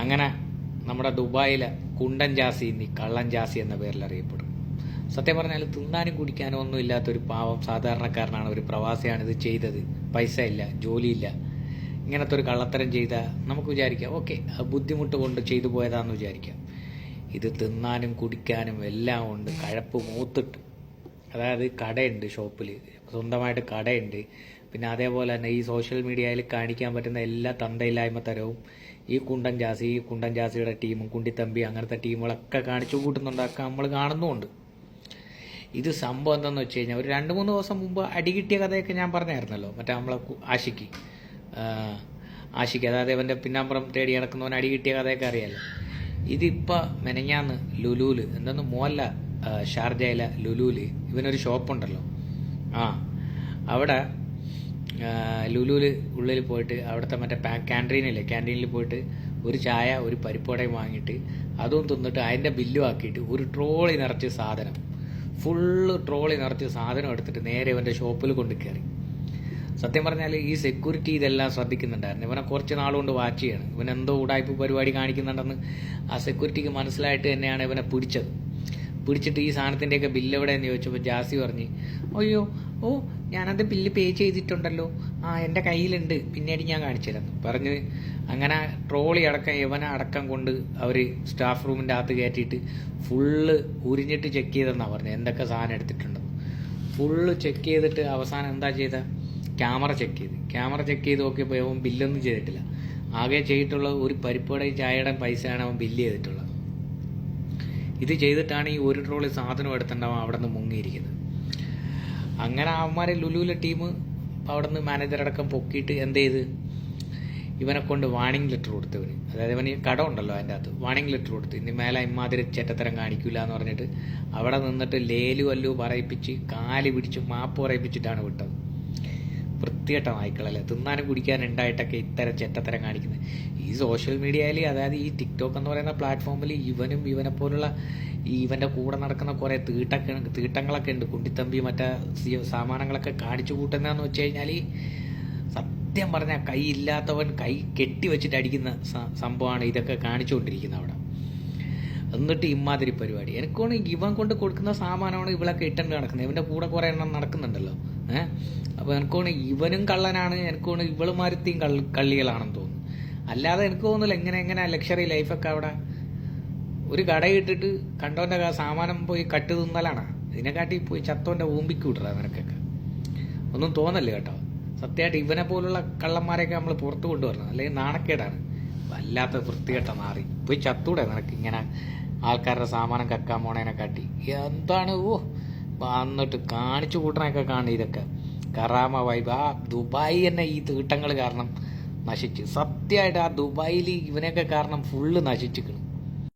അങ്ങനെ നമ്മുടെ ദുബായിലെ കുണ്ടൻ ജാസി നീ കള്ളൻ ജാസി എന്ന പേരിൽ അറിയപ്പെടും. സത്യം പറഞ്ഞാൽ തിന്നാനും കുടിക്കാനും ഒന്നും ഇല്ലാത്തൊരു പാവം സാധാരണക്കാരനാണ് ഒരു പ്രവാസിയാണ് ഇത് ചെയ്തത്. പൈസ ഇല്ല ജോലിയില്ല. ഇങ്ങനത്തെ ഒരു കള്ളത്തരം ചെയ്ത നമുക്ക് വിചാരിക്കാം ഓക്കെ ബുദ്ധിമുട്ട് കൊണ്ട് ചെയ്തു പോയതാന്ന് വിചാരിക്കാം. ഇത് തിന്നാനും കുടിക്കാനും എല്ലാം ഉണ്ട് കഴപ്പ് മൂത്തിട്ട് അതായത് കടയുണ്ട് ഷോപ്പിൽ സ്വന്തമായിട്ട് കടയുണ്ട്. പിന്നെ അതേപോലെ തന്നെ ഈ സോഷ്യൽ മീഡിയയിൽ കാണിക്കാൻ പറ്റുന്ന എല്ലാ തന്തയില്ലായ്മ തരവും ഈ കുണ്ടൻ ജാസി ഈ കുണ്ടൻ ജാസിയുടെ ടീമും കുണ്ടിത്തമ്പി അങ്ങനത്തെ ടീമുകളൊക്കെ കാണിച്ചു കൂട്ടുന്നുണ്ടൊക്കെ നമ്മൾ കാണുന്നുമുണ്ട്. ഇത് സംഭവം എന്താണെന്ന് വെച്ച് കഴിഞ്ഞാൽ ഒരു രണ്ട് മൂന്ന് ദിവസം മുമ്പ് അടി കിട്ടിയ കഥയൊക്കെ ഞാൻ പറഞ്ഞായിരുന്നല്ലോ മറ്റേ നമ്മളെ ആശിക്ക് ആഷിക്ക്. അതായത് ഇവന്റെ പിന്നാമ്പുറം തേടി നടക്കുന്നവൻ അടി കിട്ടിയ കഥയൊക്കെ അറിയാലോ. ഇതിപ്പോൾ മെനഞ്ഞാന്ന് ലുലൂൽ എന്തെന്ന് മോല്ല ഷാർജയിലെ ലുലൂൽ ഇവനൊരു ഷോപ്പുണ്ടല്ലോ ആ അവിടെ ലുലുവിൽ ഉള്ളിൽ പോയിട്ട് അവിടുത്തെ മറ്റേ പാ ക്യാന്റീനില്ലേ ക്യാന്റീനിൽ പോയിട്ട് ഒരു ചായ ഒരു പരിപ്പുവടയും വാങ്ങിയിട്ട് അതും തിന്നിട്ട് അതിന്റെ ബില്ലും ആക്കിയിട്ട് ഒരു ട്രോളി നിറച്ച് സാധനം. ഫുള്ള് ട്രോളി നിറച്ച് സാധനം എടുത്തിട്ട് നേരെ ഇവന്റെ ഷോപ്പിൽ കൊണ്ട് കയറി സത്യം പറഞ്ഞാൽ ഈ സെക്യൂരിറ്റി ഇതെല്ലാം ശ്രദ്ധിക്കുന്നുണ്ടായിരുന്നു. ഇവനെ കുറച്ച് നാളുകൊണ്ട് വാച്ച് ചെയ്യണം. ഇവൻ എന്തോ ഉടായ്പ പരിപാടി കാണിക്കുന്നുണ്ടെന്ന് ആ സെക്യൂരിറ്റിക്ക് മനസ്സിലായിട്ട് തന്നെയാണ് ഇവനെ പിടിച്ചത്. പിടിച്ചിട്ട് ഈ സാധനത്തിന്റെയൊക്കെ ബില്ല് എവിടെയെന്ന് ചോദിച്ചപ്പോൾ ജാസി പറഞ്ഞ് അയ്യോ ഓ ഞാനത് ബില്ല് പേ ചെയ്തിട്ടുണ്ടല്ലോ. ആ എന്റെ കയ്യിലുണ്ട്. പിന്നീട് ഞാൻ കാണിച്ചു തരാം. പറഞ്ഞ് അങ്ങനെ ട്രോളി അടക്കം യവന അടക്കം കൊണ്ട് അവർ സ്റ്റാഫ് റൂമിന്റെ അകത്ത് കയറ്റിയിട്ട് ഫുള്ള് ഉരിഞ്ഞിട്ട് ചെക്ക് ചെയ്തെന്നാണ് പറഞ്ഞത് എന്തൊക്കെ സാധനം എടുത്തിട്ടുണ്ടെന്ന്. ഫുള്ള് ചെക്ക് ചെയ്തിട്ട് അവസാനം എന്താ ചെയ്ത? ക്യാമറ ചെക്ക് ചെയ്ത്. ക്യാമറ ചെക്ക് ചെയ്ത് നോക്കിയപ്പോൾ അവൻ ബില്ലൊന്നും ചെയ്തിട്ടില്ല. ആകെ ചെയ്തിട്ടുള്ള ഒരു പരിപ്പുടെയും ചായയുടെയും പൈസയാണ് അവൻ ബില്ല് ചെയ്തിട്ടുള്ളത്. ഇത് ചെയ്തിട്ടാണ് ഈ ഒരു ട്രോളി സാധനം എടുത്തിട്ടുണ്ടാവും അവിടെ നിന്ന് മുങ്ങിയിരിക്കുന്നത്. അങ്ങനെ അവന്മാരെ ലുലുവിലെ ടീം അവിടെ നിന്ന് മാനേജറടക്കം പൊക്കിയിട്ട് എന്ത് ചെയ്ത്? ഇവനെ കൊണ്ട് വാണിംഗ് ലെറ്റർ കൊടുത്തു ഇവന്. അതായത് ഇവന് കട ഉണ്ടല്ലോ അതിന്റെ അകത്ത്. വാണിംഗ് ലെറ്റർ കൊടുത്ത്. ഇനി മേലെ ഇമാതിരി ചേട്ടത്തരം കാണിക്കില്ല എന്ന് പറഞ്ഞിട്ട് അവിടെ നിന്നിട്ട് ലേലു അല്ലു പറയിപ്പിച്ച് കാൽ പിടിച്ച് മാപ്പ് പറയിപ്പിച്ചിട്ടാണ് വിട്ടത്. വൃത്തികെട്ട നായ്ക്കളല്ലേ തിന്നാനും കുടിക്കാനും ഉണ്ടായിട്ടൊക്കെ ഇത്തരം ചെറ്റത്തരം കാണിക്കുന്നത്. ഈ സോഷ്യൽ മീഡിയയിൽ അതായത് ഈ ടിക്ടോക്ക് എന്ന് പറയുന്ന പ്ലാറ്റ്ഫോമിൽ ഇവനും ഇവനെ പോലുള്ള ഈ ഇവന്റെ കൂടെ നടക്കുന്ന കുറേ തീട്ടൊക്കെ തീട്ടങ്ങളൊക്കെ ഉണ്ട്. കുണ്ടിത്തമ്പി മറ്റേ സാമാനങ്ങളൊക്കെ കാണിച്ചു കൂട്ടുന്നതെന്ന് വെച്ച് കഴിഞ്ഞാൽ സത്യം പറഞ്ഞാൽ കൈ ഇല്ലാത്തവൻ കൈ കെട്ടി വെച്ചിട്ട് അടിക്കുന്ന സംഭവമാണ് ഇതൊക്കെ കാണിച്ചുകൊണ്ടിരിക്കുന്നത് അവിടെ. എന്നിട്ട് ഇമാതിരി പരിപാടി. എനിക്കോണെങ്കിൽ ഇവൻ കൊണ്ട് കൊടുക്കുന്ന സാമാനമാണ് ഇവളൊക്കെ ഇട്ടുണ്ട് നടക്കുന്നത്. ഇവന്റെ കൂടെ കുറേ എണ്ണം നടക്കുന്നുണ്ടല്ലോ. ഏഹ് അപ്പോൾ എനിക്കോണ് ഇവനും കള്ളനാണ് എനിക്കോണ് ഇവളുമാരത്തെയും കള്ളി കള്ളികളാണെന്ന് തോന്നുന്നു. അല്ലാതെ എനിക്ക് തോന്നുന്നില്ല എങ്ങനെ എങ്ങനെ ലക്ഷറി ലൈഫൊക്കെ അവിടെ. ഒരു കടയിട്ടിട്ട് കണ്ടവന്റെ സാമാനം പോയി കട്ട് തിന്നലാണ്. ഇതിനെക്കാട്ടി പോയി ചത്തോന്റെ ഊമ്പിക്ക് വിടറ നിനക്കൊക്കെ ഒന്നും തോന്നല്ലേ കേട്ടോ. സത്യമായിട്ട് ഇവനെ പോലുള്ള കള്ളന്മാരെയൊക്കെ നമ്മൾ പുറത്ത് കൊണ്ടുവരണം. അല്ലെങ്കിൽ നാണക്കേടാണ്. വല്ലാത്ത വൃത്തികെട്ട മാറി പോയി ചത്തൂടെ നിനക്ക് ഇങ്ങനെ ആൾക്കാരുടെ സാമാനം കക്കാൻ പോണേനെ കാട്ടി എന്താണ് ഓ വന്നിട്ട് കാണിച്ചു കൂട്ടണൊക്കെ കാണും ഇതൊക്കെ. കറാമ വൈബ് ആ ദുബായ് തന്നെ ഈ തീട്ടങ്ങൾ കാരണം നശിച്ച്. സത്യമായിട്ട് ആ ദുബായിൽ ഇവനെയൊക്കെ കാരണം ഫുള്ള് നശിച്ചിക്കണ്